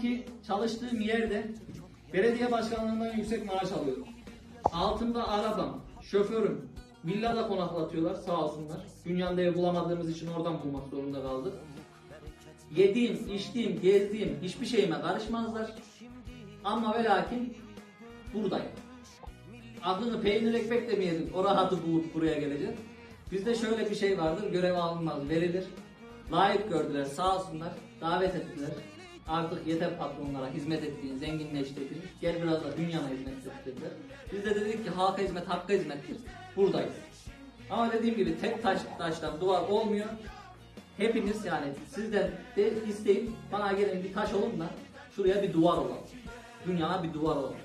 ki çalıştığım yerde belediye başkanlığından yüksek maaş alıyorum. Altımda arabam, şoförüm, villada konaklatıyorlar sağ olsunlar. Dünyanın ev bulamadığımız için oradan bulmak zorunda kaldık. Yediğim, içtiğim, gezdiğim hiçbir şeyime karışmazlar. Ama ve lakin buradayım. Adını peynir ekmek de mi yedin? O rahatı bulup buraya gelecek. Bizde şöyle bir şey vardır. Görev alınmaz, verilir. Layık gördüler, sağ olsunlar. Davet ettiler. Artık yeter patronlara hizmet ettiğin, zenginleştirdin. Gel biraz da dünyana hizmet et dediler. Biz de dedik ki halka hizmet, hakka hizmettir. Buradayız. Ama dediğim gibi tek taş taştan duvar olmuyor. Hepiniz yani sizden de isteyip bana gelin bir taş olun da şuraya bir duvar olalım. Dünyaya bir duvar olalım.